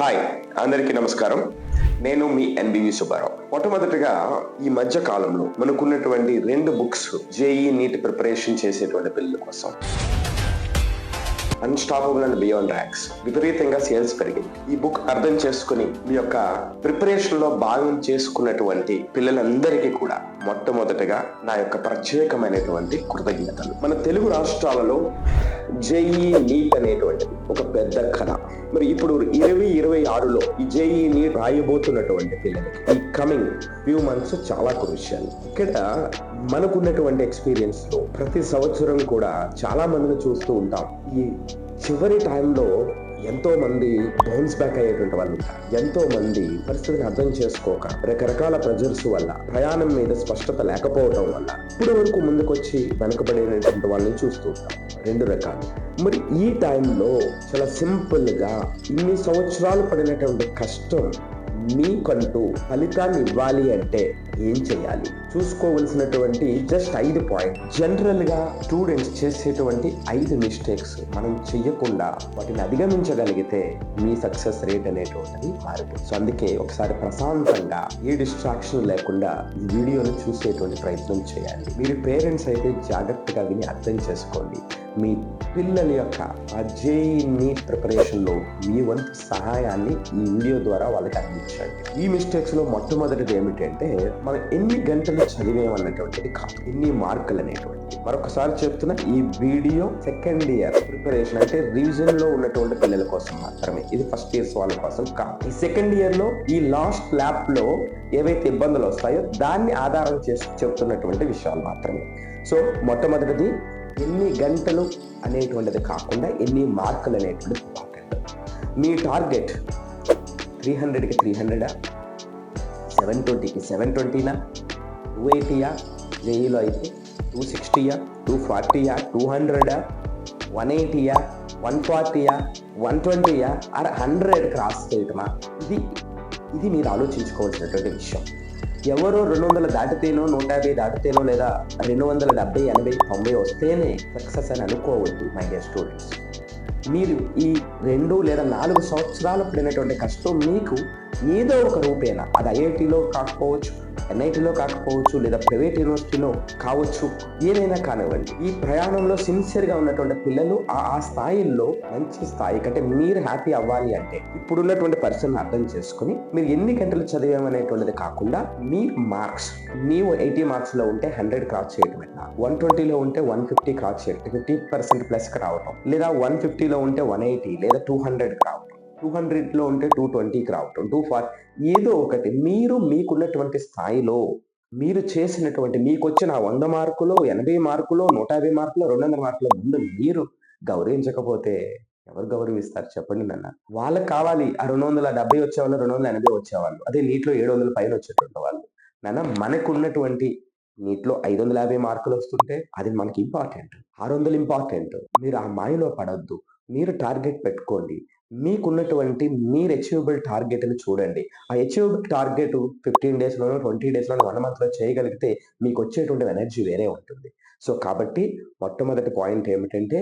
Hi అందరికీ నమస్కారం. నేను మీ ఎన్బివి సుబ్బారావు. మొట్టమొదటిగా ఈ మధ్య కాలంలో మనకున్నటువంటి రెండు బుక్స్ జేఈ నీట్ ప్రిపరేషన్ చేసేటువంటి పిల్లల కోసం. అన్స్టాపబుల్ అండ్ బియాండ్ ర్యాక్స్ విపరీతంగా సేల్స్ పెరిగింది. ఈ బుక్ అర్థం చేసుకుని మీ యొక్క ప్రిపరేషన్లో భాగం చేసుకున్నటువంటి పిల్లలందరికీ కూడా మొట్టమొదటిగా నా యొక్క ప్రత్యేకమైనటువంటి కృతజ్ఞతలు. మన తెలుగు రాష్ట్రాలలో జేఈ నీట్ అనేటువంటిది ఒక పెద్ద కథ. మరి ఇప్పుడు ఇరవై ఇరవై ఆరులో ఈ జేఈ నీట్ రాయబోతున్నటువంటి పిల్లలకి ఈ కమింగ్ ఫ్యూ మంత్స్ చాలా క్రూషియల్ ఇక్కడ మనకున్నటువంటి ఎక్స్పీరియన్స్లో ప్రతి సంవత్సరం కూడా చాలా మందిని చూస్తూ ఉంటాం. ఈ చివరి టైంలో ఎంతో మంది బౌన్స్ బ్యాక్ అయ్యేటువంటి వాళ్ళు ఎంతోమంది ఎంతో మంది పరిస్థితిని అర్థం చేసుకోక రకరకాల ప్రెజర్స్ వల్ల ప్రయాణం మీద స్పష్టత లేకపోవడం వల్ల ఇప్పుడు వరకు ముందుకొచ్చి వెనకబడినటువంటి వాళ్ళని చూస్తూ ఉంటాం. రెండు రకాలు. మరి ఈ టైంలో చాలా సింపుల్గా ఇన్ని సంవత్సరాలు పడినటువంటి కష్టం మీకంటూ ఫలితాన్ని ఇవ్వాలి అంటే ఏం చేయాలి? చూసుకోవలసినటువంటి జస్ట్ ఐదు పాయింట్ జనరల్గా స్టూడెంట్స్ చేసేటువంటి ఐదు మిస్టేక్స్ మనం చెయ్యకుండా వాటిని అధిగమించగలిగితే మీ సక్సెస్ రేట్ అనేటువంటిది మారుతుంది సో అందుకే ఒకసారి ప్రశాంతంగా ఏ డిస్ట్రాక్షన్ లేకుండా ఈ వీడియోను చూసేటువంటి ప్రయత్నం చేయాలి మీరు పేరెంట్స్ అయితే జాగ్రత్తగా విని అర్థం చేసుకోండి. మీ పిల్లల యొక్క ఆ నీట్ ప్రిపరేషన్లో మీ వంతు సహాయాన్ని ఈ వీడియో ద్వారా వాళ్ళకి అందించండి. ఈ మిస్టేక్స్లో మొట్టమొదటిది ఏమిటంటే మనం ఎన్ని గంటలు చదివేమన్నటువంటిది కాదు. ఎన్ని మార్కులు అనేటువంటిది. మరొకసారి చెప్తున్నా ఈ వీడియో సెకండ్ ఇయర్ ప్రిపరేషన్ అంటే రివిజన్లో ఉన్నటువంటి పిల్లల కోసం మాత్రమే. ఇది ఫస్ట్ ఇయర్స్ వాళ్ళ కోసం కాదు. ఈ సెకండ్ ఇయర్లో ఈ లాస్ట్ ల్యాప్లో ఏవైతే ఇబ్బందులు వస్తాయో దాన్ని ఆధారం చేసి చెప్తున్నటువంటి విషయాలు మాత్రమే. సో మొట్టమొదటిది ఎన్ని గంటలు అనేటువంటిది కాకుండా ఎన్ని మార్కులు అనేటువంటిది ఇంపార్టెంట్ మీ టార్గెట్ త్రీ హండ్రెడ్కి త్రీ హండ్రెడా సెవెన్ ట్వంటీకి సెవెన్ ట్వంటీనా టూ ఎయిటీయా జేఈలో అయితే టూ సిక్స్టీయా టూ ఫార్టీయా టూ హండ్రెడా వన్ ఎయిటీయా వన్ ఫార్టీయా వన్ ట్వంటీయా ఆర్ హండ్రెడ్ క్రాస్ చేయటమా? ఇది ఇది మీరు ఆలోచించుకోవాల్సినటువంటి విషయం. ఎవరో రెండు వందల దాటితేనో నూట యాభై దాటితేనో లేదా రెండు వందల డెబ్బై ఎనభై తొంభై వస్తేనే సక్సెస్ అని అనుకోవద్దు మై డియర్ స్టూడెంట్స్. మీరు ఈ రెండు లేదా నాలుగు సంవత్సరాలు పడినటువంటి కష్టం మీకు ఏదో ఒక రూపేణ అది ఐఐటిలో కాకపోవచ్చు ఎన్ఐటిలో కాకపోవచ్చు లేదా ప్రైవేట్ యూనివర్సిటీలో కావచ్చు ఏదైనా కానివ్వండి. ఈ ప్రయాణంలో సిన్సియర్గా ఉన్నటువంటి పిల్లలు ఆ ఆ స్థాయిల్లో మంచి స్థాయి కంటే మీరు హ్యాపీ అవ్వాలి అంటే ఇప్పుడున్నటువంటి పర్సన్ అర్థం చేసుకుని మీరు ఎన్ని గంటలు చదివామనేటువంటిది కాకుండా మీ మార్క్స్ నీవు ఎయిటీ మార్క్స్లో ఉంటే హండ్రెడ్ క్రాస్ చేయటం వన్ ట్వంటీలో ఉంటే వన్ ఫిఫ్టీ క్రాస్ చేయటం ఫిఫ్టీ పర్సెంట్ ప్లస్కి రావటం లేదా వన్ ఫిఫ్టీలో ఉంటే వన్ ఎయిటీ లేదా టూ హండ్రెడ్కి రావటం టూ హండ్రెడ్లో ఉంటే టూ ట్వంటీకి రావటం టూ ఫార్ ఏదో ఒకటి. మీరు మీకున్నటువంటి స్థాయిలో మీరు చేసినటువంటి మీకు వచ్చిన వంద మార్కులో ఎనభై మార్కులో నూట యాభై మార్కులో రెండు వందల మార్కుల ముందు మీరు గౌరవించకపోతే ఎవరు గౌరవిస్తారు? చెప్పండి నాన్న. వాళ్ళకి కావాలి. ఆ రెండు వందల డెబ్బై వచ్చేవాళ్ళు రెండు వందల ఎనభై వచ్చేవాళ్ళు. అదే నీటిలో ఏడు వందల పైన వచ్చేటువంటి వాళ్ళు. నాన్న మనకున్నటువంటి నీటిలో ఐదు వందల యాభై మార్కులు వస్తుంటే అది మనకి ఇంపార్టెంట్. ఆరు వందలు ఇంపార్టెంట్. మీరు ఆ మాయలో పడద్దు. మీరు టార్గెట్ పెట్టుకోండి. మీకున్నటువంటి మీరు అచీవబుల్ టార్గెట్ని చూడండి. ఆ అచీవబుల్ టార్గెట్ ఫిఫ్టీన్ డేస్లోనో ట్వంటీ డేస్లోనో వన్ మంత్లో చేయగలిగితే మీకు వచ్చేటువంటి ఎనర్జీ వేరే ఉంటుంది. సో కాబట్టి మొట్టమొదటి పాయింట్ ఏమిటంటే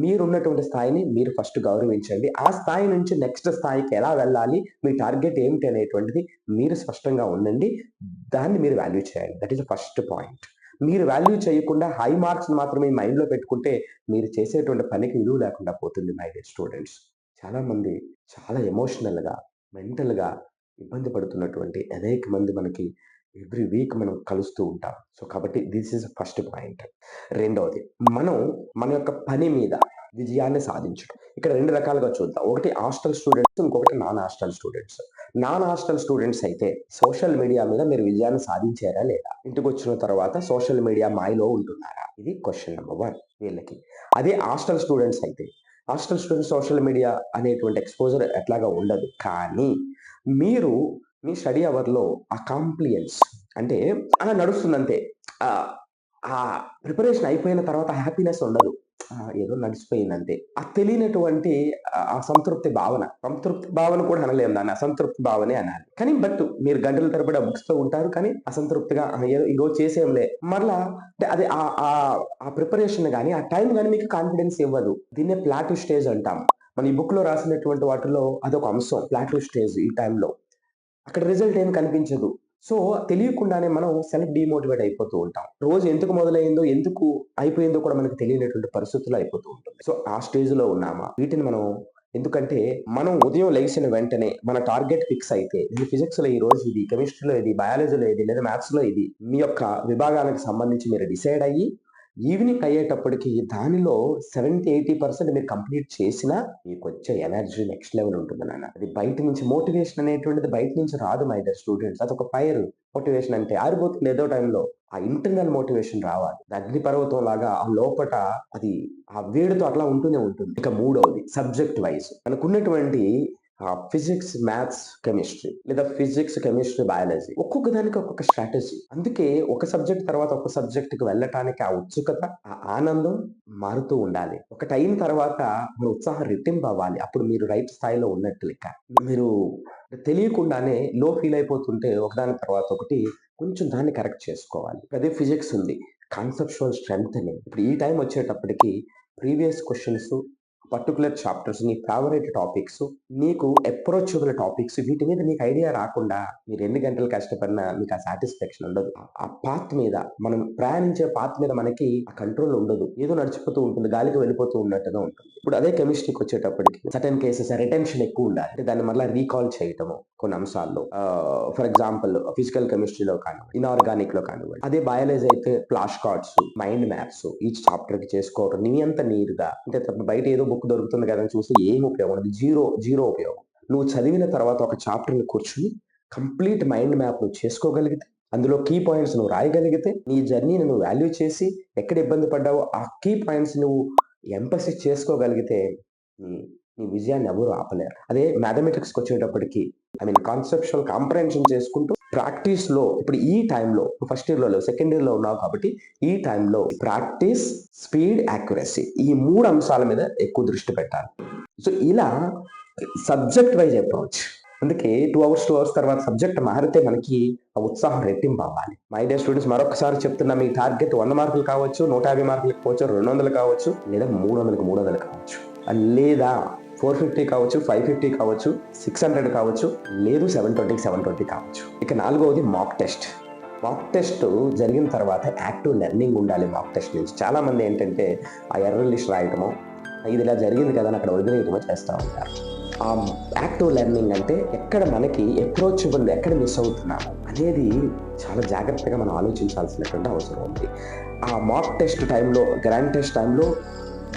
మీరున్నటువంటి స్థాయిని మీరు ఫస్ట్ గౌరవించండి. ఆ స్థాయి నుంచి నెక్స్ట్ స్థాయికి ఎలా వెళ్ళాలి మీ టార్గెట్ ఏమిటి అనేటువంటిది మీరు స్పష్టంగా ఉండండి. దాన్ని మీరు వాల్యూ చేయండి. దట్ ఈస్ ఫస్ట్ పాయింట్ మీరు వాల్యూ చేయకుండా హై మార్క్స్ మాత్రమే మైండ్లో పెట్టుకుంటే మీరు చేసేటువంటి పనికి విలువ లేకుండా పోతుంది మై స్టూడెంట్స్ చాలామంది చాలా ఎమోషనల్గా మెంటల్గా ఇబ్బంది పడుతున్నటువంటి అనేక మంది మనకి ఎవ్రీ వీక్ మనం కలుస్తూ ఉంటాం. సో కాబట్టి దిస్ ఈజ్ ఫస్ట్ పాయింట్ రెండవది మనం మన యొక్క పని మీద విజయాన్ని సాధించడం. ఇక్కడ రెండు రకాలుగా చూద్దాం. ఒకటి హాస్టల్ స్టూడెంట్స్ ఇంకొకటి non hostel students non hostel students అయితే సోషల్ మీడియా మీద మీరు విజయాన్ని సాధించారా లేదా? ఇంటికి వచ్చిన తర్వాత సోషల్ మీడియా మాయలో ఉంటున్నారా? ఇది క్వశ్చన్ నెంబర్ వన్ వీళ్ళకి. అదే హాస్టల్ స్టూడెంట్స్ అయితే హాస్టల్ స్టూడెంట్స్ సోషల్ మీడియా అనేటువంటి ఎక్స్పోజర్ ఎట్లాగా ఉండదు. కానీ మీరు మీ స్టడీ అవర్లో ఆ కాంప్లియన్స్ అంటే అలా నడుస్తుందంతే. ఆ ప్రిపరేషన్ అయిపోయిన తర్వాత హ్యాపీనెస్ ఉండదు. ఏదో నడిచిపోయింది అంతే ఆ తెలియనటువంటి ఆ సంతృప్తి భావన. సంతృప్తి భావన కూడా అనలేము దాన్ని. అసంతృప్తి భావనే అనాలి. కానీ బట్ మీరు గంటల తరబడి బుక్స్తో ఉంటారు కానీ అసంతృప్తిగా "ఆ, ఏదో ఈ రోజు చేసేంలే మరలా అంటే అది ఆ ఆ ప్రిపరేషన్ కానీ ఆ టైం కానీ మీకు కాన్ఫిడెన్స్ ఇవ్వదు. దీన్నే ప్లాటు స్టేజ్ అంటాం. మన ఈ బుక్లో రాసినటువంటి వాటిలో అదొక అంశం ప్లాటూ స్టేజ్ ఈ టైంలో అక్కడ రిజల్ట్ ఏం కనిపించదు. సో తెలియకుండానే మనం సెల్ఫ్ డిమోటివేట్ అయిపోతూ ఉంటాం. రోజు ఎందుకు మొదలైందో ఎందుకు అయిపోయిందో కూడా మనకు తెలియనటువంటి పరిస్థితులు అయిపోతూ ఉంటుంది. సో ఆ స్టేజ్లో ఉన్నామా? వీటిని మనం ఎందుకంటే మనం ఉదయం లేచిన వెంటనే మన టార్గెట్ ఫిక్స్ అయితే నేను ఫిజిక్స్లో ఈ రోజు ఇది కెమిస్ట్రీలో ఇది బయాలజీలో ఇది లేదా మ్యాథ్స్లో ఇది మీ యొక్క విభాగానికి సంబంధించి మీరు డిసైడ్ అయ్యి ఈవినింగ్ అయ్యేటప్పటికి దానిలో సెవెంటీ ఎయిటీ పర్సెంట్ మీరు కంప్లీట్ చేసినా మీకు వచ్చే ఎనర్జీ నెక్స్ట్ లెవెల్ ఉంటుంది నాన్న. అది బయట నుంచి మోటివేషన్ అనేటువంటిది బయట నుంచి రాదు మై డర్ స్టూడెంట్స్ అది ఒక ఫైర్ మోటివేషన్ అంటే ఆరిపోతుంది ఏదో టైంలో ఆ ఇంటర్నల్ మోటివేషన్ రావాలి. అగ్ని అగ్నిపర్వతం లాగా ఆ లోపట అది ఆ వేడితో అట్లా ఉంటూనే ఉంటుంది. ఇక మూడవది సబ్జెక్ట్ వైజ్ మనకున్నటువంటి ఫిజిక్స్ మ్యాథ్స్ కెమిస్ట్రీ లేదా ఫిజిక్స్ కెమిస్ట్రీ బయాలజీ ఒక్కొక్క దానికి ఒక్కొక్క స్ట్రాటజీ అందుకే ఒక సబ్జెక్ట్ తర్వాత ఒక సబ్జెక్ట్కి వెళ్ళటానికి ఆ ఉత్సుకత ఆ ఆనందం మారుతూ ఉండాలి. ఒకటి అయిన తర్వాత మన ఉత్సాహం రెట్టింపు అవ్వాలి. అప్పుడు మీరు రైట్ స్థాయిలో ఉన్నట్టు లెక్క. మీరు తెలియకుండానే లో ఫీల్ అయిపోతుంటే ఒకదాని తర్వాత ఒకటి కొంచెం దాన్ని కరెక్ట్ చేసుకోవాలి. అదే ఫిజిక్స్ ఉంది. కాన్సెప్చువల్ స్ట్రెంగ్త్ అని. ఇప్పుడు ఈ టైం వచ్చేటప్పటికి ప్రీవియస్ క్వశ్చన్స్ పర్టికులర్ చాప్టర్స్ నీ ఫేవరెట్ టాపిక్స్ నీకు అప్రోచబుల్ టాపిక్స్ వీటి మీద నీకు ఐడియా రాకుండా మీరు ఎన్ని గంటలు కష్టపడినా మీకు ఆ సాటిస్ఫాక్షన్ ఉండదు. ఆ పాత్ మీద మనం ప్రయాణించే పాత్ మీద మనకి ఆ కంట్రోల్ ఉండదు. ఏదో నడిచిపోతూ ఉంటుంది గాలికి వెళ్ళిపోతూ ఉన్నట్టుగా ఉంటుంది. ఇప్పుడు అదే కెమిస్ట్రీకి వచ్చేటప్పటికి సటన్ కేసెస్ రిటెన్షన్ ఎక్కువ ఉండాలి. అంటే దాన్ని మళ్ళీ రీకాల్ చేయటము కొన్ని అంశాల్లో. ఫర్ ఎగ్జాంపుల్ ఫిజికల్ కెమిస్ట్రీలో కానివ్వండి ఇన్ఆర్గానిక్లో కానివ్వండి. అదే బయాలజీ అయితే flash cards mind maps each చాప్టర్కి చేసుకోవడం నీ అంత నీరుగా అంటే బయట ఏదో బుక్ దొరుకుతుంది కదా అని చూసి ఏం ఉపయోగం ఉండదు. జీరో జీరో ఉపయోగం. నువ్వు చదివిన తర్వాత ఒక చాప్టర్ని కూర్చుని కంప్లీట్ మైండ్ మ్యాప్ నువ్వు చేసుకోగలిగితే అందులో కీ పాయింట్స్ నువ్వు రాయగలిగితే నీ జర్నీని నువ్వు వాల్యూ చేసి ఎక్కడ ఇబ్బంది పడ్డావో ఆ కీ పాయింట్స్ నువ్వు ఎంపసిస్ చేసుకోగలిగితే నీ విజయాన్ని ఎవరు ఆపలేరు. అదే మ్యాథమెటిక్స్కి వచ్చేటప్పటికి ఐ మీన్ కాన్సెప్షువల్ కాంప్రహెన్షన్ చేసుకుంటూ ప్రాక్టీస్లో ఇప్పుడు ఈ టైంలో ఫస్ట్ ఇయర్లో సెకండ్ ఇయర్లో ఉన్నావు కాబట్టి ఈ టైంలో ప్రాక్టీస్ స్పీడ్ యాక్యురసీ ఈ మూడు అంశాల మీద ఎక్కువ దృష్టి పెట్టాలి. సో ఇలా సబ్జెక్ట్ వైజ్ అప్రోచ్ అందుకే టూ అవర్స్ టూ అవర్స్ తర్వాత సబ్జెక్ట్ మారితే మనకి ఆ ఉత్సాహం రెట్టింపు అవ్వాలి. మై డే స్టూడెంట్స్ మరొకసారి చెప్తున్నా మీ టార్గెట్ వంద మార్కులు కావచ్చు నూట యాభై మార్కులు కావచ్చు రెండు వందలు కావచ్చు లేదా మూడు వందలకు మూడు వందలు కావచ్చు. లేదా ఫోర్ ఫిఫ్టీ కావచ్చు ఫైవ్ ఫిఫ్టీ కావచ్చు సిక్స్ హండ్రెడ్ కావచ్చు లేదు సెవెన్ ట్వంటీకి సెవెన్ ట్వంటీ కావచ్చు. ఇక నాలుగవది మాక్ టెస్ట్. మాక్ టెస్ట్ జరిగిన తర్వాత యాక్టివ్ లెర్నింగ్ ఉండాలి మాక్ టెస్ట్ నుంచి. చాలా మంది ఏంటంటే ఆ ఎర్ర లిస్ట్ రాయటమో ఇది ఇలా జరిగింది కదా అని అక్కడ వదిలేయటమో చేస్తూ ఉంటారు. ఆ యాక్టివ్ లెర్నింగ్ అంటే ఎక్కడ మనకి అప్రోచబుల్ ఎక్కడ మిస్ అవుతున్నాము అనేది చాలా జాగ్రత్తగా మనం ఆలోచించాల్సినటువంటి అవసరం ఉంది. ఆ మాక్ టెస్ట్ టైంలో గ్రాండ్ టెస్ట్ టైంలో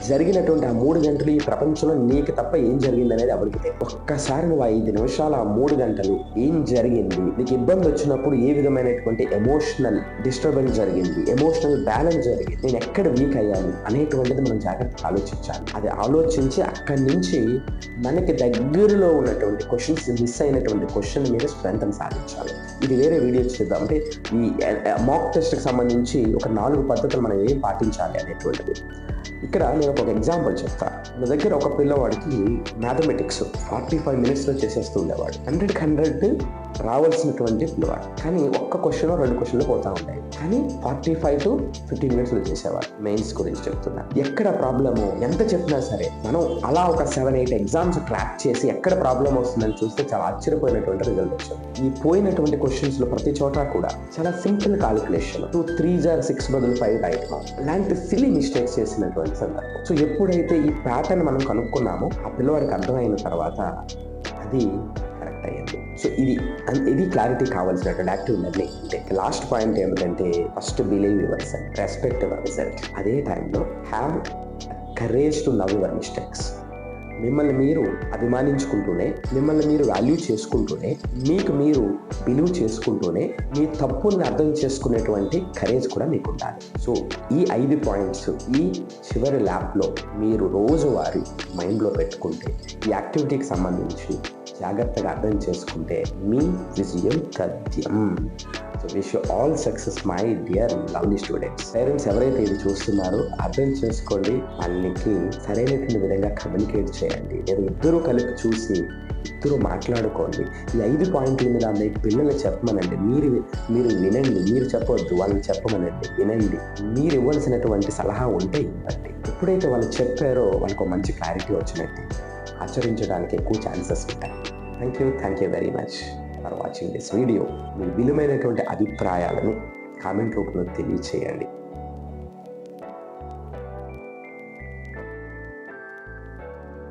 జరిగినటువంటి ఆ మూడు గంటలు ఈ ప్రపంచంలో నీకు తప్ప ఏం జరిగింది అనేది ఎవరికి ఒక్కసారి నువ్వు ఐదు నిమిషాలు ఆ మూడు గంటలు ఏం జరిగింది? నీకు ఇబ్బంది వచ్చినప్పుడు ఏ విధమైనటువంటి ఎమోషనల్ డిస్టర్బెన్స్ జరిగింది? ఎమోషనల్ బ్యాలెన్స్ జరిగింది? నేను ఎక్కడ వీక్ అయ్యాను? అనేటువంటిది మనం జాగ్రత్తగా ఆలోచించాలి. అది ఆలోచించి అక్కడి నుంచి మనకి దగ్గరలో ఉన్నటువంటి క్వశ్చన్స్ మిస్ అయినటువంటి క్వశ్చన్ మీద స్ట్రెంత్ సాధించాలి. ఇది వేరే వీడియో చేద్దాం. అంటే ఈ మాక్ టెస్ట్కి సంబంధించి ఒక నాలుగు పద్ధతులు మనం ఏం పాటించాలి అనేటువంటిది. ఇక్కడ నేను ఒక ఎగ్జాంపుల్ చెప్తా. నా దగ్గర ఒక పిల్లవాడికి మ్యాథమెటిక్స్ ఫార్టీ ఫైవ్ మినిట్స్లో చేసేస్తూ ఉండేవాడు. హండ్రెడ్ హండ్రెడ్ రావాల్సినటువంటి పిల్లవాడు. కానీ ఒక్క క్వశ్చన్ రెండు క్వశ్చన్లు పోతా ఉంటాయి కానీ ఫార్టీ ఫైవ్ టు ఫిఫ్టీన్ మినిట్స్లో చేసేవాడు మెయిన్స్ గురించి చెప్తున్నా. ఎక్కడ ప్రాబ్లము ఎంత చెప్పినా సరే మనం అలా ఒక సెవెన్ ఎయిట్ ఎగ్జామ్స్ ట్రాక్ చేసి ఎక్కడ ప్రాబ్లం వస్తుందని చూస్తే చాలా ఆశ్చర్యపోయినటువంటి రిజల్ట్ వచ్చింది. ఈ పోయినటువంటి క్వశ్చన్స్లో ప్రతి చోట కూడా చాలా సింపుల్ కాలిక్యులేషన్. టూ త్రీ జార్ సిక్స్ బదులు ఫైవ్ రైట్ లాంటి సిలీ మిస్టేక్స్ చేసినటువంటి సందర్భం. సో ఎప్పుడైతే ఈ ప్యాటర్న్ మనం కనుక్కున్నామో ఆ పిల్లవాడికి అర్థమైన తర్వాత అది సో ఇది ఇది క్లారిటీ కావాల్సినటువంటి యాక్టివ్ లెర్నింగ్ అంటే లాస్ట్ పాయింట్ ఏమిటంటే first believe yourself respect yourself అదే టైంలో have courage to love your mistakes మిమ్మల్ని మీరు అభిమానించుకుంటూనే మిమ్మల్ని మీరు వాల్యూ చేసుకుంటూనే మీకు మీరు బిలీవ్ చేసుకుంటూనే మీ తప్పుల్ని అర్థం చేసుకునేటువంటి కరేజ్ కూడా మీకు ఉండాలి సో ఈ ఐదు పాయింట్స్ ఈ చివరి ల్యాబ్లో మీరు రోజువారీ మైండ్లో పెట్టుకుంటే ఈ యాక్టివిటీకి సంబంధించి జాగ్రత్తగా అర్థం చేసుకుంటే మీ విజయం తథ్యం so wish all success my dear lovely students parents ఎవరైతే ఇది చూస్తున్నారో అర్థం చేసుకోండి. వాళ్ళకి సరైనటువంటి విధంగా కమ్యూనికేట్ చేయండి. లేదా ఇద్దరు కలిపి చూసి ఇద్దరు మాట్లాడుకోండి. ఈ ఐదు పాయింట్ల మీద మీ పిల్లలు చెప్పమనండి. మీరు మీరు వినండి. మీరు చెప్పవద్దు వాళ్ళని చెప్పమనండి. వినండి. మీరు ఇవ్వాల్సినటువంటి సలహా ఉంటే ఇవ్వండి. ఎప్పుడైతే వాళ్ళు చెప్పారో వాళ్ళకు ఒక మంచి క్లారిటీ వచ్చినట్టు. ఆచరించడానికి ఎక్కువ ఛాన్సెస్ ఉంటాయి. Thank you thank you very much for watching this video మీ విలువైనటువంటి అభిప్రాయాలను కామెంట్ రూపంలో తెలియచేయండి.